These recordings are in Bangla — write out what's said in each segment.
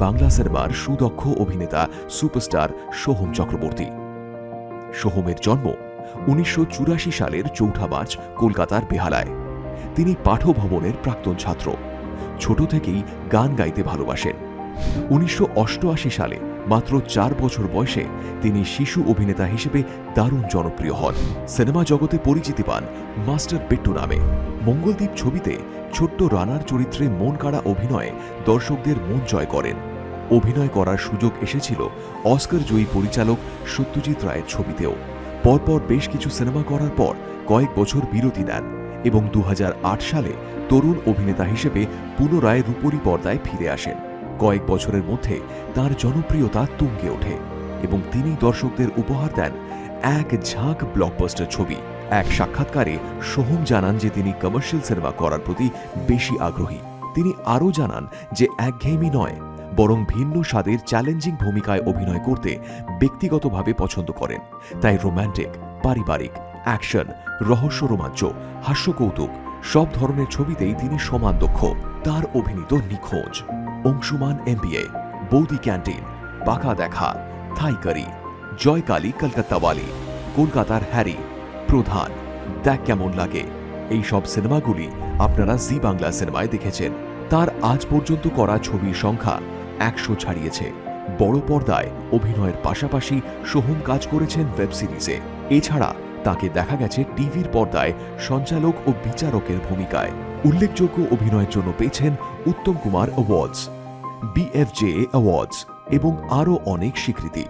বাংলা সিনেমার সুদক্ষ অভিনেতা সুপারস্টার সোহম চক্রবর্তী। সোহমের জন্ম উনিশশো চুরাশি সালের চৌঠা মার্চ কলকাতার বেহালায়। তিনি পাঠভবনের প্রাক্তন ছাত্র। ছোট থেকেই গান গাইতে ভালোবাসেন। উনিশশো অষ্টআশি সালে মাত্র চার বছর বয়সে তিনি শিশু অভিনেতা হিসেবে দারুণ জনপ্রিয় হন। সিনেমা জগতে পরিচিতি পান মাস্টার বিট্টু নামে। মঙ্গলদ্বীপ ছবিতে ছোট্ট রানার চরিত্রে মন কাড়া অভিনয়ে দর্শকদের মন জয় করেন। অভিনয় করার সুযোগ এসেছিল অস্কার জয়ী পরিচালক সত্যজিৎ রায়ের ছবিতেও। পরপর বেশ কিছু সিনেমা করার পর কয়েক বছর বিরতি নেন এবং দু হাজার আট সালে তরুণ অভিনেতা হিসেবে পুনরায় রূপরী পর্দায় ফিরে আসেন। কয়েক বছরের মধ্যে তার জনপ্রিয়তা তুঙ্গে ওঠে এবং তিনি দর্শকদের উপহার দেন এক ঝাঁক ব্লকবাস্টার ছবি। এক সাক্ষাৎকারে সোহম জানান যে তিনি কমার্শিয়াল সিনেমা করার প্রতি বেশি আগ্রহী। তিনি আরও জানান যে একঘেয়েমি নয় বরং ভিন্ন স্বাদের চ্যালেঞ্জিং ভূমিকায় অভিনয় করতে ব্যক্তিগতভাবে পছন্দ করেন। তাই রোম্যান্টিক, পারিবারিক, অ্যাকশন, রহস্য রোমাঞ্চ হাস্যকৌতুক সব ধরনের ছবিতেই তিনি সমান দক্ষ। তার অভিনীত নিখোঁজ, অংশুমান এমবিএ, বৌদি ক্যান্টিন পাকা দেখা থাইকারি জয়কালী কলকাতাওয়ালি কলকাতার হ্যারি, প্রধান, দেখ কেমন লাগে। এই সব সিনেমাগুলি আপনারা জি বাংলা সিনেমায় দেখেছেন। তার আজ পর্যন্ত করা ছবির সংখ্যা একশো ছাড়িয়েছে। বড় পর্দায় অভিনয়ের পাশাপাশি সোহম কাজ করেছেন ওয়েব সিরিজে। এছাড়া তাকে দেখা গেছে টিভির পর্দায় সঞ্চালক ও বিচারকের ভূমিকায়। উল্লেখযোগ্য অভিনয়ের জন্য পেয়েছেন Uttam Kumar awards BFJ awards এবং আরও অনেক স্বীকৃতি।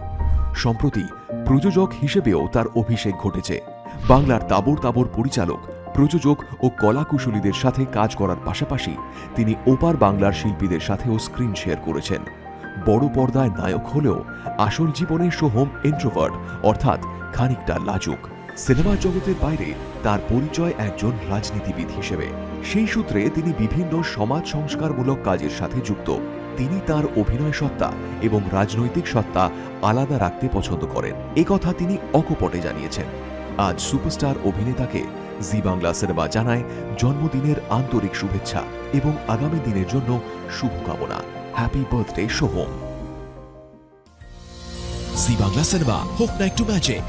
সম্প্রতি প্রযোজক হিসেবেও তার অভিষেক ঘটেছে। বাংলার তাবর তাবর পরিচালক প্রযোজক ও কলাকুশলীদের সাথে কাজ করার পাশাপাশি তিনি ওপার বাংলার শিল্পীদের সাথেও স্ক্রিন শেয়ার করেছেন। বড় পর্দায় নায়ক হলেও আসল জীবনে সোহম ইন্ট্রোভার্ট অর্থাৎ খানিকটা লাজুক। সিনেমা জগতের বাইরে তার পরিচয় একজন রাজনীতিবিদ হিসেবে। সেই সূত্রে তিনি বিভিন্ন সমাজ সংস্কারমূলক কাজের সাথে যুক্ত। তিনি তার অভিনয় সত্তা এবং রাজনৈতিক সত্তা আলাদা রাখতে পছন্দ করেন। একথা তিনি অকপটে জানিয়েছেন। আজ সুপারস্টার অভিনেতাকে জি বাংলা সিনেমা জানায় জন্মদিনের আন্তরিক শুভেচ্ছা এবং আগামী দিনের জন্য শুভকামনা। Happy birthday Sohom Zee Bangla cinema, হোক না একটু ম্যাজিক